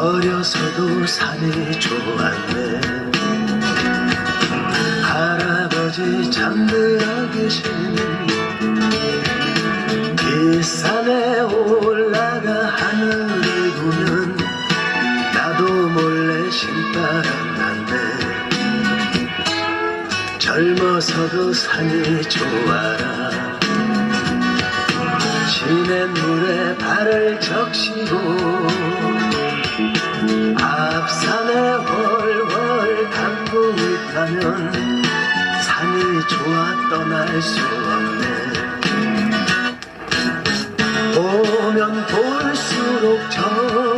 어려서도 산이 좋았네. 할아버지 잠들어 계신 이 산에 올라가 하늘을 보면 나도 몰래 신바람 난대. 젊어서도 산이 좋아라. 시냇물에 발을 적시고 타면 산이 좋아 떠날 수 없네. 보면 볼수록 저